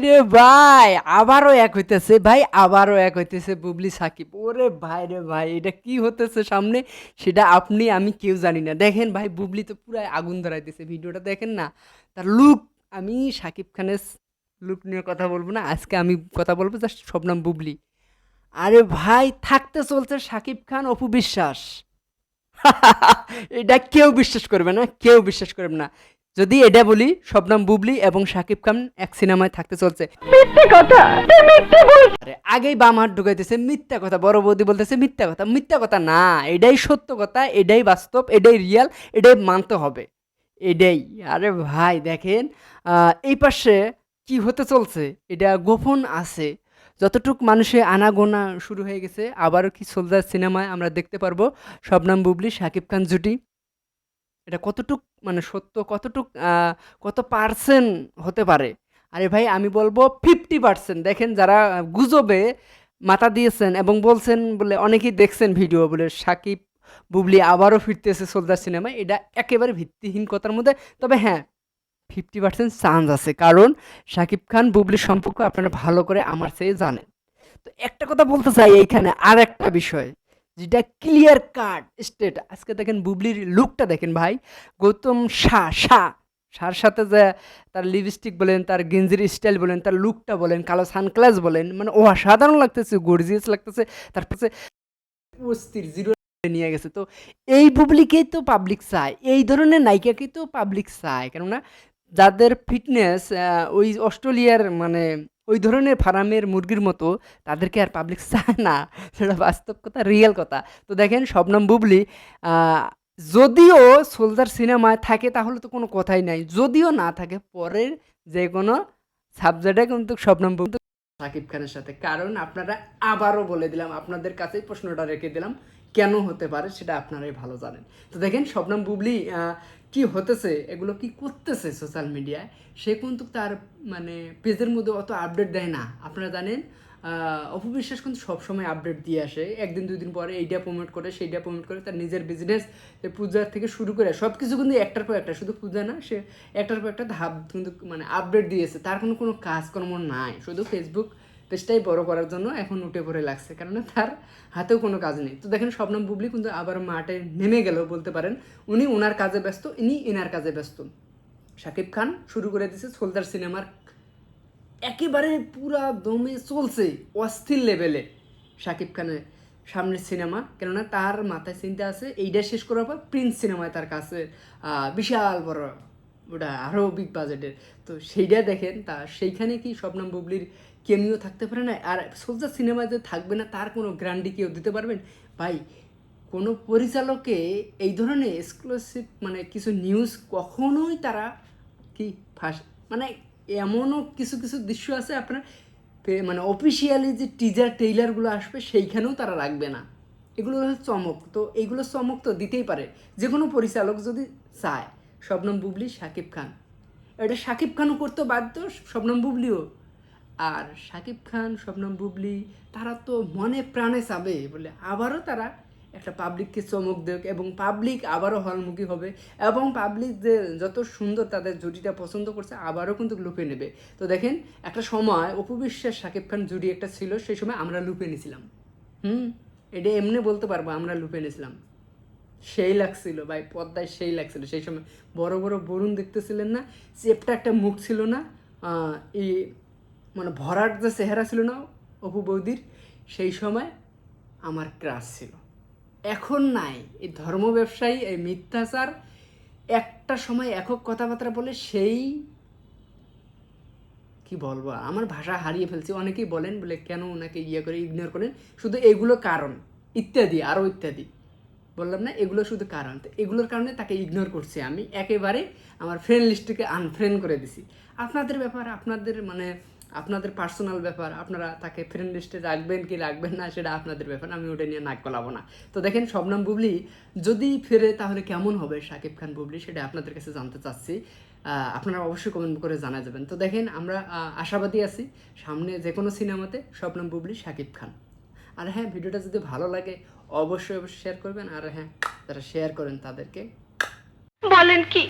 রে ভাই, আবারও এক হইতেছে। ভাই, আবারও এক হইতেছে বুবলি সাকিব। ওরে ভাই রে ভাই, এটা কি হতেছে সামনে? সেটা আপনি, আমি কেউ জানি না। দেখেন ভাই, বুবলি তো পুরাই আগুন ধরাইতেছে। ভিডিওটা দেখেন না? তার লুক আমি সাকিব খানের লুক নিয়ে কথা বলব না। আজকে আমি কথা বলব জাস্ট শবনাম বুবলি। আরে ভাই, থাকতে চলছে সাকিব খান, অপু বিশ্বাস। এটা কেউ বিশ্বাস করবে না, কেউ বিশ্বাস করবে না। যদি এটা বলি শবনাম বুবলি এবং সাকিব খান এক সিনেমায় থাকতে চলছে। আরে আগেই বাম হাত ঢুকাইতেছে মিথ্যা কথা। বড় বৌদি বলতেছে মিথ্যা কথা। মিথ্যা কথা না এটাই সত্য কথা এটাই বাস্তব এটাই রিয়াল এটাই মানতে হবে। এটাই। আরে ভাই দেখেন এই পাশে কি হতে চলছে এটা গোপন আছে। যতটুক মানুষে আনাগোনা শুরু হয়ে গেছে আবারও কি সোলজার সিনেমায় আমরা দেখতে পারব শবনাম বুবলি সাকিব খান জুটি। এটা কতটুক মানে সত্য কতটুক কত পার্সেন্ট হতে পারে? আরে ভাই, আমি বলব ফিফটি পার্সেন্ট দেখেন যারা গুজবে, মাথা দিয়েছেন এবং বলছেন বলে অনেকেই দেখছেন ভিডিও বলে, সাকিব বুবলি আবারও ফিরতেছে সোলজার সিনেমায়, এটা একেবারে ভিত্তিহীন কথার মধ্যে। তবে হ্যাঁ ফিফটি পার্সেন্ট চান্স আছে। কারণ শাকিব খান বুবলির সম্পর্ক আপনারা ভালো করে আমার চেয়ে জানেন। তো একটা কথা বলতে চাই এইখানে আর একটা বিষয়। যেটা ক্লিয়ার কাট স্টেট আজকে দেখেন বুবলির লুকটা দেখেন ভাই। গৌতম শাহ শাহ। শাহর সাথে যে তার লিপস্টিক বলেন, তার গেঞ্জির স্টাইল বলেন, তার লুকটা বলেন, কালো সানগ্লাস বলেন মানে ও অসাধারণ লাগতেছে গর্জিয়াস লাগতেছে। তারপরে অস্থির জিরো নিয়ে গেছে। তো এই বুবলিকেই তো পাবলিক চায়, এই ধরনের নায়িকাকেই তো পাবলিক চায়। কেননা যাদের ফিটনেস ওই অস্ট্রেলিয়ার মানে ওই ধরনের ফার্মের মুরগির মতো তাদেরকে আর পাবলিক চায় না। সেটা বাস্তব কথা রিয়েল কথা। তো দেখেন, শবনম বুবলি যদিও সোলজার সিনেমায় থাকে তাহলে তো কোনো কথাই নাই। যদিও না থাকে, পরের যে কোনো সাবজেক্টে কিন্তু শবনম বুবলি সাকিব খানের সাথে। কারণ আপনারা আবারও বলে দিলাম, আপনাদের কাছেই প্রশ্নটা রেখে দিলাম, কেন হতে পারে সেটা আপনারাই ভালো জানেন। তো দেখেন, শবনম বুবলি কি হতেছে, এগুলো কি করতেছে সোশ্যাল মিডিয়ায় সে কিন্তু তার মানে পেজের মধ্যে অত আপডেট দেয় না। আপনারা জানেন অপবিশ্বাস অপু বিশ্বাস কিন্তু সবসময় আপডেট দিয়ে আসে। একদিন, দুই দিন পরে এইটা প্রমোট করে, সেইটা প্রমোট করে, তার নিজের বিজনেস পূজার থেকে শুরু করে সব কিছু কিন্তু একটার পর একটা, শুধু পূজা না, সে একটার পর একটা ধাপ কিন্তু মানে আপডেট দিয়েছে। তার কোনো কোনো কাজকর্ম নাই। শুধু ফেসবুক পেজটাই বড় করার জন্য এখন উঠে পড়ে লাগছে, কেননা তার হাতেও কোনো কাজ নেই। তো দেখেন স্বপ্নম বুবলি কিন্তু আবার মাঠে নেমে গেল বলতে পারেন। উনি ওনার কাজে ব্যস্ত, ইনি এনার কাজে ব্যস্ত। শাকিব খান শুরু করে দিয়েছে সোলদার সিনেমার একেবারে পুরা দমে চলছে, অস্থির লেভেলে শাকিব খানের সামনের সিনেমা। কেননা তার মাথায় চিন্তা আছে, এইটা শেষ করার পর প্রিন্স সিনেমায় তার কাছে বিশাল বড় ওটা আরও বিগ বাজেটের তো সেইটা দেখেন, তা সেইখানে কি স্বপ্নম বুবলির কেমিও থাকতে পারে না? আর সোলজার সিনেমায় যে থাকবে না, তার কোনো গ্যারান্টি কেউ দিতে পারবেন? ভাই, কোনো পরিচালকে এই ধরনের এক্সক্লুসিভ মানে কিছু নিউজ কখনোই তারা কি ফাঁস মানে এমনও কিছু কিছু দৃশ্য আছে আপনার মানে অফিসিয়ালি যে টিজার টেইলারগুলো আসবে, সেইখানেও তারা রাখবে না। এগুলো চমক, তো এইগুলো চমক তো দিতেই পারে। যে কোনো পরিচালক যদি চায়। শবনম বুবলি, শাকিব খান। এটা শাকিব খানও করতে বাধ্য, শবনম বুবলিও। আর শাকিব খান, শবনম বুবলি, তারা তো মনে প্রাণে চাবে বলে আবারও তারা একটা পাবলিককে চমক দেক এবং পাবলিক আবারও হলমুখী হবে এবং পাবলিক যে যত সুন্দর তাদের জুটিটা পছন্দ করছে আবারও কিন্তু লুপে নেবে। তো দেখেন, একটা সময় অপবিশ্বাস শাকিব খান জুটি একটা ছিল, সেই সময় আমরা লুপে নিয়েছিলাম হুম? এটা এমনি বলতে পারব, আমরা লুপে নিয়েছিলাম সেই লাগছিল, ভাই, পদ্মায় সেই লাগছিল। সেই সময় বড় বড় বরুণ দেখতেছিলেন না, চেপটা একটা মুখ ছিল না এই মানে ভরাট যে চেহারা ছিল না অপু বৌদির, সেই সময় আমার ক্রাশ ছিল। এখন নাই, এই ধর্ম ব্যবসায়ী, এই মিথ্যাচার, একটা সময় একক কথাবার্তা বলে সেই, কি বলব, আমার ভাষা হারিয়ে ফেলছি। অনেকেই বলেন, বলে কেন ওনাকে ইয়ে করে ইগনোর করেন? শুধু এগুলো কারণ, ইত্যাদি, আরও ইত্যাদি। বললাম না, এগুলো শুধু কারণ। এগুলোর কারণে তাকে ইগনোর করছি আমি। একেবারে আমার ফ্রেন্ড লিস্টকে আনফ্রেন্ড করে দিছি। আপনাদের ব্যাপার, আপনাদের মানে আপনাদের পার্সোনাল ব্যাপার, আপনারা তাকে ফ্রেন্ড লিস্টে রাখবেন কি রাখবেন না, সেটা আপনাদের ব্যাপার, আমি ওটা নিয়ে নাক গলাবো না। তো দেখেন, শবনম বুবলি, যদি ফেরে তাহলে কেমন হবে শাকিব খান বুবলি, সেটা আপনাদের কাছে জানতে চাচ্ছি। আপনারা অবশ্যই কমেন্ট করে জানা যাবেন। তো দেখেন, আমরা আশাবাদী আছি, সামনে যে কোনো সিনেমাতে শবনম বুবলি শাকিব খান। আর হ্যাঁ ভিডিওটা যদি ভালো লাগে, অবশ্যই অবশ্যই শেয়ার করবেন। আর হ্যাঁ যারা শেয়ার করেন তাদেরকে। বলেন কি?